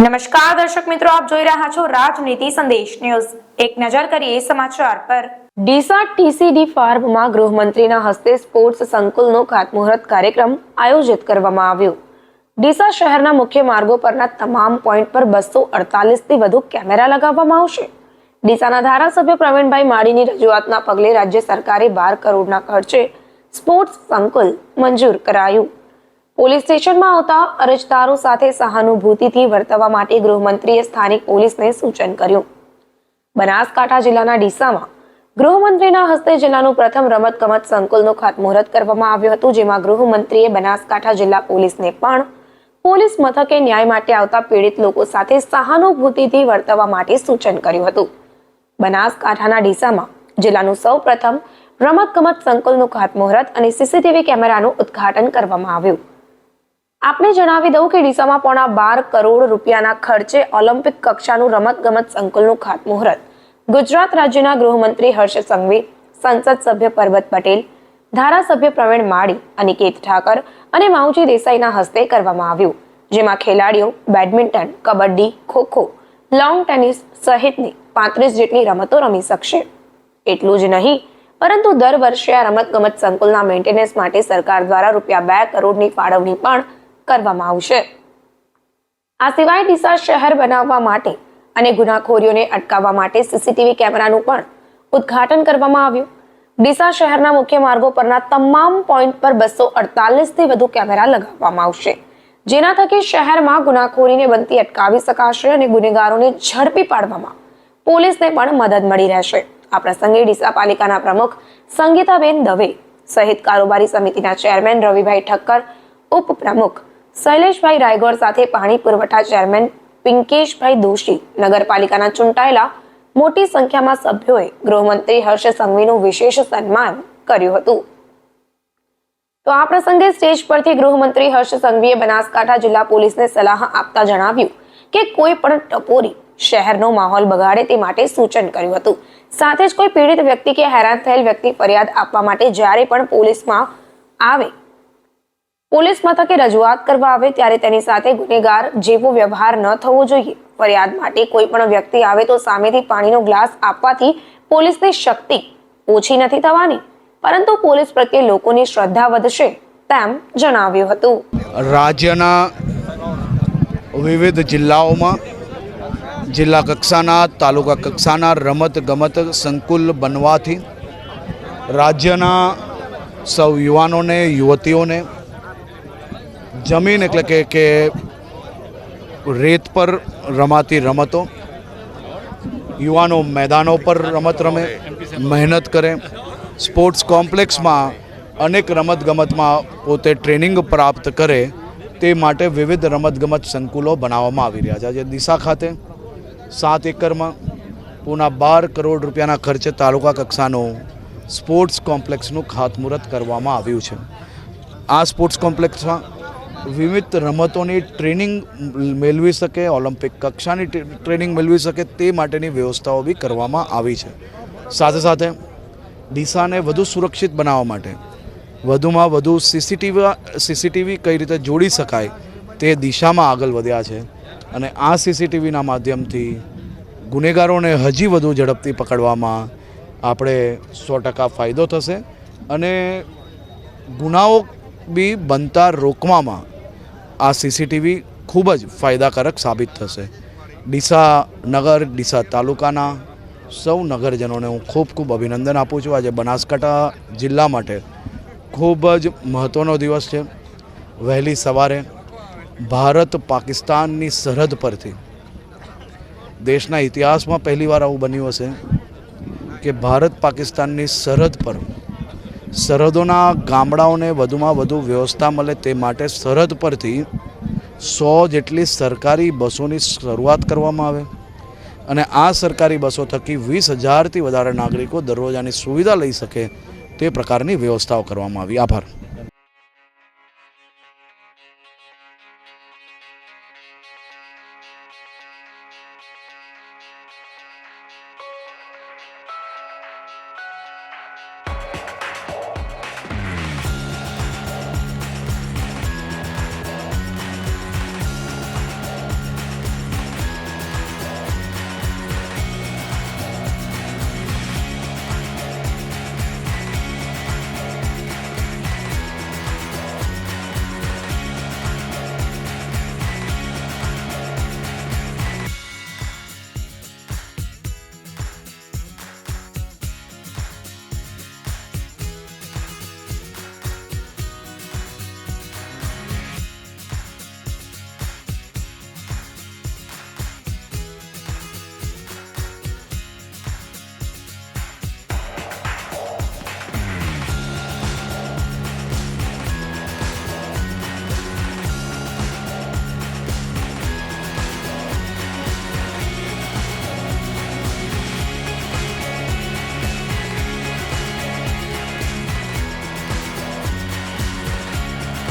નમસ્કાર દર્શક મિત્રો, આપ જોઈ રહ્યા છો રાજનીતિ સંદેશ ન્યૂઝ. એક નજર કરીએ સમાચાર પર. ડીસા ટીસીડી ફાર્મમાં ગૃહમંત્રીના હસ્તે સ્પોર્ટ્સ સંકુલનો ખાતમુહૂર્ત કાર્યક્રમ આયોજિત કરવામાં આવ્યો. ડીસા શહેરના મુખ્ય માર્ગો પરના તમામ પોઈન્ટ પર બસો અડતાલીસથી વધુ કેમેરા લગાવવામાં આવશે. ડીસાના ધારાસભ્ય પ્રવીણભાઈ માળીની રજૂઆતના પગલે રાજ્ય સરકારે બાર કરોડના ખર્ચે સ્પોર્ટ્સ સંકુલ મંજૂર કરાયું. પોલીસ સ્ટેશનમાં આવતા અરજદારો સાથે સહાનુભૂતિથી વર્તવા માટે ગૃહમંત્રીએ સ્થાનિક પોલીસને સૂચન કર્યું. બનાસકાંઠા જિલ્લાના ડીસામાં ગૃહમંત્રીના હસ્તે જિલ્લાનું પ્રથમ રમતગમત સંકુલનું ખાતમુહૂર્ત કરવામાં આવ્યું હતું, જેમાં ગૃહમંત્રીએ બનાસકાંઠા જિલ્લા પોલીસને પણ પોલીસ મથકે ન્યાય માટે આવતા પીડિત લોકો સાથે સહાનુભૂતિથી વર્તવા માટે સૂચન કર્યું હતું. બનાસકાંઠાના ડીસામાં જિલ્લાનું સૌ પ્રથમ રમતગમત સંકુલનું ખાતમુહૂર્ત અને સીસીટીવી કેમેરાનું ઉદ્ઘાટન કરવામાં આવ્યું. આપને જણાવી દઉં કે ડીસામાં પોણા બાર કરોડ રૂપિયાના ખર્ચે ઓલિમ્પિક કક્ષાનું રમતગમત સંકુલનું ખાતમુહૂર્ત. ગુજરાત રાજ્યના ગૃહમંત્રી હર્ષ સંઘવી, સંસદ સભ્ય પરબત પટેલ, ધારાસભ્ય પ્રવીણ માળી અનિકેત ઠાકર અને માઉજી દેસાઈના હસ્તે કરવામાં આવ્યું, જેમાં ખેલાડીઓ badminton, kabaddi, kho kho, lawn tennis સહિતની પાંત્રીસ જેટલી રમતો રમી શકશે. એટલું જ નહીં, પરંતુ દર વર્ષે આ રમતગમત સંકુલના મેન્ટેનન્સ માટે સરકાર દ્વારા રૂપિયા બે કરોડની ફાળવણી પણ કરવામાં આવશે. આ સિવાય ડીસા શહેર બનાવવા માટે અને ગુનાખોરીઓને અટકાવવા માટે સીસીટીવી કેમેરાનું પણ ઉદ્ઘાટન કરવામાં આવ્યું. ડીસા શહેરના મુખ્ય માર્ગો પરના તમામ પોઈન્ટ પર બસો અડતાલીસથી વધુ કેમેરા લગાવવામાં આવશે. જેના થકી શહેરમાં ગુનાખોરીને બનતી અટકાવી શકાશે અને ગુનેગારોને ઝડપી પાડવામાં પોલીસને પણ મદદ મળી રહેશે. આ પ્રસંગે ડીસા પાલિકાના પ્રમુખ સંગીતાબેન દવે, સહિત કારોબારી સમિતિના ચેરમેન રવિભાઈ ઠક્કર, ઉપપ્રમુખ શૈલેષભાઈ રાયગોર સાથે પાણી પુરવઠા ચેરમેન પિંકેશભાઈ દોશી નગરપાલિકાના ચૂંટાયેલા મોટી સંખ્યામાં સભ્યોએ ગૃહમંત્રી હર્ષ સંઘવીનું વિશેષ સન્માન કર્યું હતું. તો આ પ્રસંગે સ્ટેજ પરથી ગૃહમંત્રી હર્ષ સંઘવીએ બનાસકાંઠા જિલ્લા પોલીસને સલાહ આપતા જણાવ્યું કે કોઈ પણ ટપોરી શહેરનો માહોલ બગાડે તે માટે સૂચન કર્યું હતું. સાથે જ કોઈ પીડિત વ્યક્તિ કે હેરાન થયેલ વ્યક્તિ ફરિયાદ આપવા માટે જ્યારે પણ પોલીસમાં આવે પોલીસ મથકે રજૂઆત કરવા આવે ત્યારે તેની સાથે ગુનેગાર જેવો વ્યવહાર ન થવો જોઈએ. ફરિયાદ માટે કોઈ પણ વ્યક્તિ આવે તો સામેથી પાણીનો ગ્લાસ આપવાથી પોલીસની શક્તિ ઓછી નથી થવાની, પરંતુ પોલીસ પ્રત્યે લોકોની શ્રદ્ધા વધશે તેમ જણાવ્યું હતું. રાજ્યના વિવિધ જિલ્લાઓમાં જિલ્લા કક્ષાના, તાલુકા કક્ષાના રમત ગમત સંકુલ બનવાથી રાજ્યના સૌ યુવાનોને, યુવતીઓને જમીન એટલે કે કે રેત પર રમાતી રમતો, યુવાનો મેદાનો પર રમત રમે, મહેનત કરે. સ્પોર્ટ્સ કોમ્પ્લેક્સમાં અનેક રમતગમતમાં પોતે ટ્રેનિંગ પ્રાપ્ત કરે તે માટે વિવિધ રમતગમત સંકુલો બનાવવામાં આવી રહ્યા છે. આજે દિશા ખાતે સાત એકરમાં પૂના બાર કરોડ રૂપિયાના ખર્ચે તાલુકા કક્ષાનું સ્પોર્ટ્સ કોમ્પ્લેક્સનું ખાતમુહૂર્ત કરવામાં આવ્યું છે. આ સ્પોર્ટ્સ કોમ્પ્લેક્સમાં વિવિધ રમતોની ટ્રેનિંગ મેળવી શકે, ઓલિમ્પિક કક્ષાની ટ્રેનિંગ મેળવી શકે તે માટેની વ્યવસ્થાઓ બી કરવામાં આવી છે. સાથે સાથે દિશાને વધુ સુરક્ષિત બનાવવા માટે વધુમાં વધુ સીસીટીવી સીસીટીવી કઈ રીતે જોડી શકાય તે દિશામાં આગળ વધ્યા છે અને આ સીસીટીવીના માધ્યમથી ગુનેગારોને હજી વધુ ઝડપથી પકડવામાં આપણે સો ટકા ફાયદો થશે અને ગુનાઓ બી બનતા રોકવામાં આ સીસીટીવી ખૂબ જ ફાયદાકારક સાબિત થશે. ડીસા નગર, ડીસા તાલુકાના સૌ નગરજનોને હું ખૂબ ખૂબ અભિનંદન આપું છું. આજે બનાસકાંઠા જિલ્લા માટે ખૂબ જ મહત્ત્વનો દિવસ છે. વહેલી સવારે ભારત પાકિસ્તાનની સરહદ પરથી દેશના ઇતિહાસમાં પહેલીવાર આવું બન્યું હશે કે ભારત પાકિસ્તાનની સરહદ પર સરહદોના ગામડાઓને વધુમાં વધુ વ્યવસ્થા મળે તે માટે સરહદ પરથી સો જેટલી સરકારી બસોની શરૂઆત કરવામાં આવે. અને આ સરકારી બસો થકી વીસ હજારથી વધારે નાગરિકો દરરોજ આની સુવિધા લઈ શકે તે પ્રકારની વ્યવસ્થાઓ કરવામાં આવી. આભાર.